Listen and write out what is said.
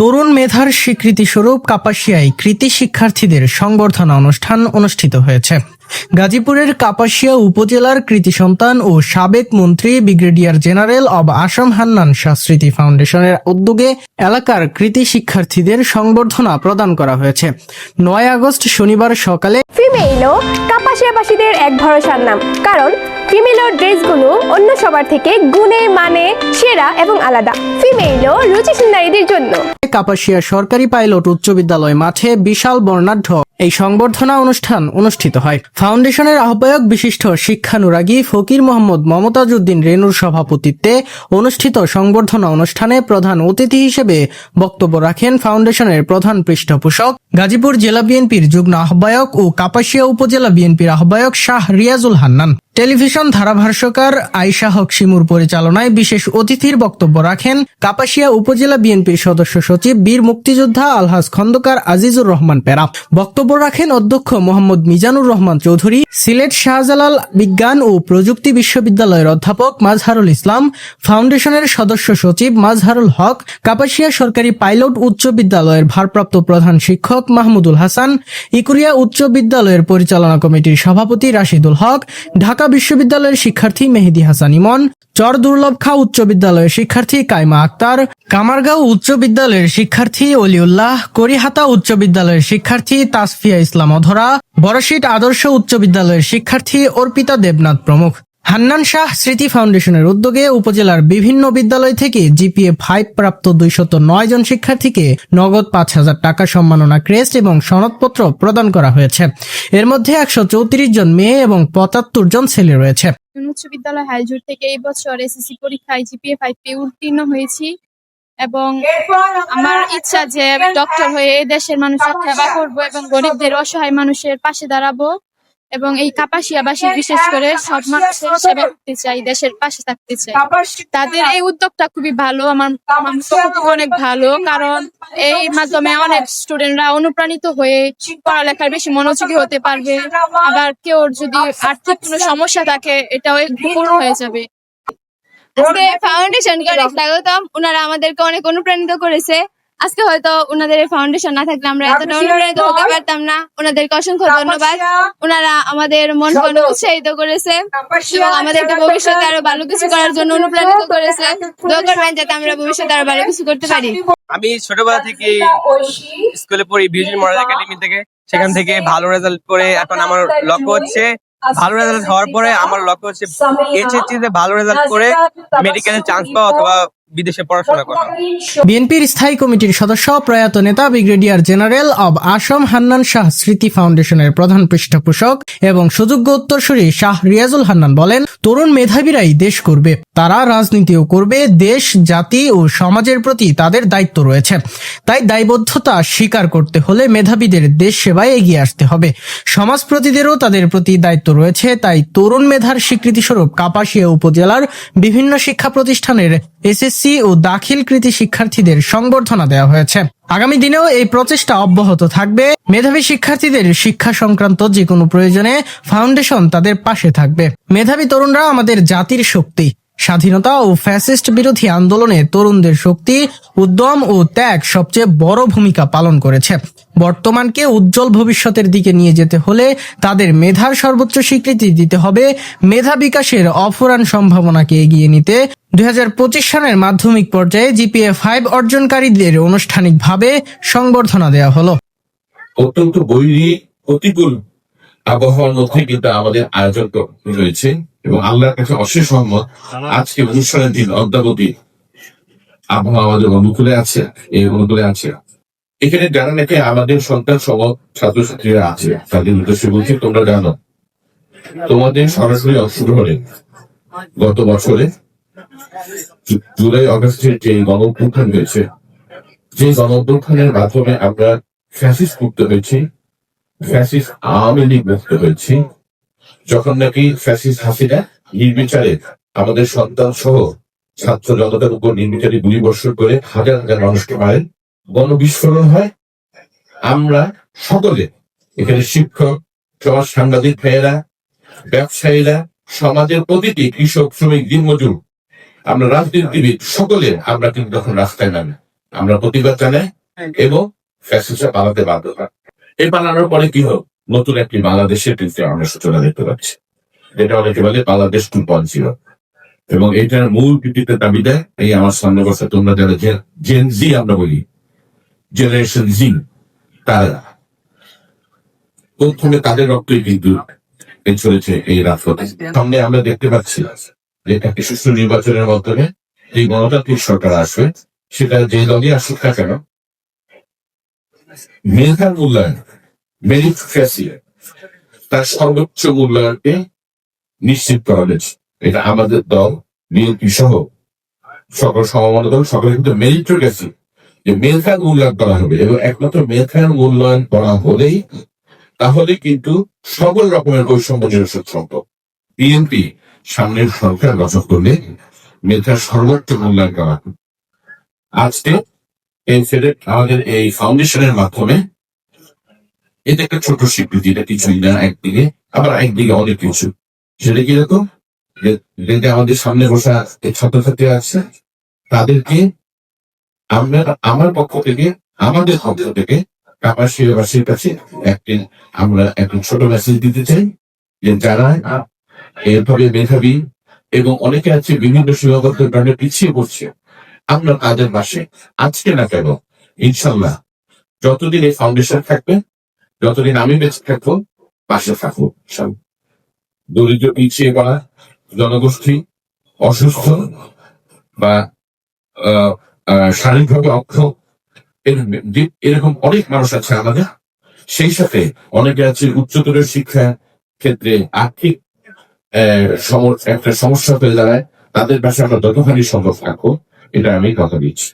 তরুণ মেধার স্বীকৃতিস্বরূপ কাপাসিয়ায় কৃতি শিক্ষার্থীদের সংবর্ধনা অনুষ্ঠান অনুষ্ঠিত হয়েছে। গাজীপুরের কাপাসিয়া উপজেলার কৃতি সন্তান ও সাবেক মন্ত্রী ব্রিগেডিয়ার জেনারেল অব আসাম হান্নান শাস্মৃতি ফাউন্ডেশনের উদ্যোগে এলাকার কৃতি শিক্ষার্থীদের সংবর্ধনা প্রদান করা হয়েছে। নয় আগস্ট শনিবার সকালে ফিমেইলও কাপাসিয়াবাসীদের এক ভরসার নাম। কারণ ফিমেইলর ড্রেসগুলো অন্য সবার থেকে গুণে মানে সেরা এবং আলাদা। ফিমেইলও রুচিশীল নারীদের জন্য। কাপাসিয়া সরকারি পাইলট উচ্চ বিদ্যালয় মাঠে বিশাল বর্ণাঢ্য এই সংবর্ধনা অনুষ্ঠান অনুষ্ঠিত হয়। ফাউন্ডেশনের আহ্বায়ক বিশিষ্ট শিক্ষানুরাগী ফকির মোহাম্মদ মমতাজ উদ্দিন রেনুর সভাপতিত্বে অনুষ্ঠিত সংবর্ধনা অনুষ্ঠানে প্রধান অতিথি হিসেবে বক্তব্য রাখেন ফাউন্ডেশনের প্রধান পৃষ্ঠপোষক গাজীপুর জেলা বিএনপির যুগ্ম আহ্বায়ক ও কাপাসিয়া উপজেলা বিএনপির আহ্বায়ক শাহ রিয়াজুল হান্নান। টেলিভিশন ধারাভাষ্যকার আয়শা হক শিমুর পরিচালনায় বিশেষ অতিথির বক্তব্য রাখেন কাপাসিয়া উপজেলা বিএনপির সদস্য সচিব বীর মুক্তিযোদ্ধা আলহাজ খন্দকার আজিজুর রহমান পেরা। বক্তব্য রাখেন অধ্যক্ষ মোহাম্মদ মিজানুর রহমান চৌধুরী, সিলেট শাহজালাল বিজ্ঞান ও প্রযুক্তি বিশ্ববিদ্যালয়ের অধ্যাপক মাজহারুল ইসলাম, ফাউন্ডেশনের সদস্য সচিব মাজহারুল হক, কাপাসিয়া সরকারি পাইলট উচ্চ বিদ্যালয়ের ভারপ্রাপ্ত প্রধান শিক্ষক মাহমুদুল হাসান, ইকুরিয়া উচ্চ বিদ্যালয়ের পরিচালনা কমিটির সভাপতি রাশিদুল হক, ঢাকা বিশ্ববিদ্যালয়ের শিক্ষার্থী মেহেদি হাসান ইমন, চর দুর্লভ খা উচ্চ বিদ্যালয়ের শিক্ষার্থী কাইমা আক্তার, কামারগাঁও উচ্চ বিদ্যালয়ের শিক্ষার্থী অলিউল্লাহ, করিহাতা উচ্চ বিদ্যালয়ের শিক্ষার্থী তাসফিয়া ইসলাম অধরা, বড়শিট আদর্শ উচ্চ বিদ্যালয়ের শিক্ষার্থী অর্পিতা দেবনাথ প্রমুখ। হান্নান শাহ স্মৃতি ফাউন্ডেশনের উদ্যোগে উপজেলার বিভিন্ন বিদ্যালয় থেকে জিপিএ ফাইভ প্রাপ্ত দুইশত নয় জন শিক্ষার্থীকে নগদ পাঁচ হাজার টাকা সম্মাননা ক্রেস্ট এবং সনদপত্র প্রদান করা হয়েছে। এর মধ্যে একশো চৌত্রিশ জন মেয়ে এবং পঁচাত্তর জন ছেলে রয়েছে। উচ্চ বিদ্যালয় হাইজুর থেকে এই বছর এসএসসি পরীক্ষায় জিপিএ ফাইভ পেয়ে উত্তীর্ণ হয়েছি এবং আমার ইচ্ছা যে ডক্টর হয়ে দেশের মানুষের সেবা করব এবং গরিবদের অসহায় মানুষের পাশে দাঁড়াবো। এবং এই কাপাসিয়াবাসী বিশেষ করে সব মানুষের সেবা করতে চাই দেশের পাশে থাকতে চাই। তাদের এই উদ্যোগটা খুবই ভালো আমার অনেক ভালো কারণ এই মাধ্যমে অনেক স্টুডেন্টরা অনুপ্রাণিত হয়ে পড়ালেখার বেশি মনোযোগী হতে পারবে। আবার কেউ যদি আর্থিক কোনো সমস্যা থাকে এটাও পূর্ণ হয়ে যাবে। আজকে ফাউন্ডেশনকে স্বাগতম। ওনারা আমাদেরকে অনেক অনুপ্রাণিত করেছে। আজকে হয়তো ওনাদের ফাউন্ডেশন না থাকলে আমরা এতটা অনুপ্রাণিত হতে পারতাম না। ওনাদেরকে অসংখ্য ধন্যবাদ। ওনারা আমাদের মন উৎসাহিত করেছে এবং আমাদেরকে ভবিষ্যতে আরও ভালো কিছু করার জন্য অনুপ্রাণিত করেছে। দোয়া করবেন যাতে আমরা ভবিষ্যতে আরও ভালো কিছু করতে পারি। আমি ছোটবেলা থেকে স্কুলে পড়ি বিউটি মডেল একাডেমি থেকে। সেখান থেকে ভালো রেজাল্ট করে এখন আমার লক্ষ্য হচ্ছে ভালো রেজাল্ট হওয়ার পরে আমার লক্ষ্য হচ্ছে এইচএসসি তে ভালো রেজাল্ট করে মেডিকেলে চান্স পাওয়া অথবা বিদেশে পড়াশোনা করা। বিএনপির স্থায়ী কমিটির সদস্য, প্রয়াত নেতা, ব্রিগেডিয়ার জেনারেল অব আসাম, হান্নান শাহ স্মৃতি ফাউন্ডেশনের প্রধান পৃষ্ঠপোষক এবং সুযোগ্য উত্তরসূরি শাহ রিয়াজুল হান্নান বলেন, তরুণ মেধাবীরাই দেশ করবে। তারা রাজনীতিও করবে, দেশ, জাতি ও সমাজের প্রতি তাদের দায়িত্ব রয়েছে। তাই দায়বদ্ধতা স্বীকার করতে হলে মেধাবীদের দেশ সেবায় এগিয়ে আসতে হবে। সমাজপ্রতিদেরও তাদের প্রতি দায়িত্ব রয়েছে। তাই তরুণ মেধার স্বীকৃতিস্বরূপ কাপাসিয়া উপজেলার বিভিন্ন শিক্ষা প্রতিষ্ঠানের এসএসসি ও দাখিলকৃতি শিক্ষার্থীদের সংবর্ধনা দেওয়া হয়েছে। আগামী দিনেও এই প্রচেষ্টা অব্যাহত থাকবে। মেধাবী শিক্ষার্থীদের শিক্ষা সংক্রান্ত যে কোনো প্রয়োজনে ফাউন্ডেশন তাদের পাশে থাকবে। মেধাবী তরুণরা আমাদের জাতির শক্তি। স্বাধীনতা ও ফ্যাসিস্ট বিরোধী আন্দোলনে তরুণদের শক্তি, উদ্যম ও ত্যাগ সবচেয়ে বড় ভূমিকা পালন করেছে। বর্তমানকে উজ্জ্বল ভবিষ্যতের দিকে নিয়ে যেতে হলে তাদের মেধার সর্বোচ্চ স্বীকৃতি দিতে হবে। মেধা বিকাশের অফুরান সম্ভাবনাকে এগিয়ে নিতে দুই হাজার পঁচিশ সালের মাধ্যমিক পর্যায়ে জিপিএ ফাইভ অর্জনকারীদের আনুষ্ঠানিকভাবে সংবর্ধনা দেওয়া হলো। অত্যন্ত বৈরী প্রতিকূল আবহাওয়ার মধ্যে কিন্তু আমাদের আয়োজন রয়েছে। এবং আল্লাহর কাছে অশেষ সহমত আজকে অনুষ্ঠানের দিন অদ্যাবধি আবহাওয়া আমাদের অনুকূলে আছে এই অনুকূলে আছে। এখানে যারা নাকি আমাদের সন্তান সম ছাত্রছাত্রীরা আছে তাদের উদ্দেশ্যে বলছি তোমরা জানো তোমাদের সরাসরি অংশগ্রহণে গত বছরে জুলাই অগস্টের যে গণ হয়েছে যে গণ মাধ্যমে আমরা ফ্যাসিস মুক্ত হয়েছি ফ্যাসিস আওয়ামী লীগ মুক্ত হয়েছি যখন নাকি ফ্যাসিস হাসিনা নির্বিচারে আমাদের সন্তান সহ ছাত্র জনতার উপর নির্বিচারে গুলি বর্ষণ করে হাজার হাজার মানুষকে মারেন, গণবিস্ফোরণ হয়। আমরা সকলে, এখানে শিক্ষক, সমাজ সাংবাদিক ভাইয়েরা, ব্যবসায়ীরা, সমাজের প্রতিটি কৃষক, শ্রমিক, দিনমজুর, আমরা রাজনীতিবিদ, সকলে আমরা কিন্তু তখন রাস্তায় নামে। আমরা প্রতিবাদ জানাই এবং ফ্যাসিস্টরা পালাতে বাধ্য হয়। এই পালানোর পরে কি হোক? নতুন একটি বাংলাদেশের কিন্তু আমরা সূচনা দেখতে পাচ্ছি। যেটা অনেকে বলে বাংলাদেশ টু পয়েন্ট জিরো এবং এটার মূল ভিত্তিতে দাবি দেয়, এই আমার সামনে বসে তোমরা যারা জেন জি আমরা বলি জেনারেশন জি তারা প্রথমে তাদের রক্তই কিন্তু চলেছে এই রাজপথে। সামনে আমরা দেখতে পাচ্ছি যে একটি সুষ্ঠু নির্বাচনের মাধ্যমে এই গণতান্ত্রিক সরকার আসবে, সেটা যে দলই আসুক না কেন, মেধার মূল্যায়ন মেরিটক্রেসি তার সর্বোচ্চ মূল্যায়নকে নিশ্চিত করা হয়েছে এটা আমাদের দল, বিএনপি সহ সকল সমমত দল সকলে কিন্তু মেরিটক্রেসি যে মেধার মূল্যায়ন করা হবে এবং একমাত্র মেধার মূল্যায়ন করা হলেই তাহলে কিন্তু সকল রকমের বৈষম্য নিরসন সম্ভব বিএনপি সামনের সরকার গঠন করলে মেধার সর্বোচ্চ মূল্যায়ন করা। আজকে এই আমাদের এই ফাউন্ডেশনের মাধ্যমে এটা একটা ছোট স্বীকৃতি, এটা কিছুই না, একদিকে। আবার একদিকে অনেক কিছু। সেটা কীরকম যেটা আমাদের সামনে বসা ছাত্রছাত্রী আছে, তাদেরকে আমরা, আমার পক্ষ থেকে, আমাদের পক্ষ থেকে কাপাসীবাসীর কাছে একটি, আমরা একটা ছোট মেসেজ দিতে চাই যে যারা এভাবে মেধাবী এবং অনেকে আছে বিভিন্ন সীমাবদ্ধ কারণে পিছিয়ে পড়ছে, আমরা তাদের পাশে আজকে না কেন? ইনশাল্লাহ, যতদিন এই ফাউন্ডেশন থাকবে যতদিন আমি বেঁচে থাকব, পাশে থাকব। দরিদ্র পিছিয়ে পড়া জনগোষ্ঠী, অসুস্থ বা শারীরিকভাবে অক্ষম এরকম অনেক মানুষ আছে আমাদের, সেই সাথে অনেকে আছে উচ্চতর শিক্ষা ক্ষেত্রে আর্থিক একটা সমস্যা হয়ে দাঁড়ায়, তাদের পাশে আমরা যতখানি সম্ভব থাকব, এটা আমি কথা দিচ্ছি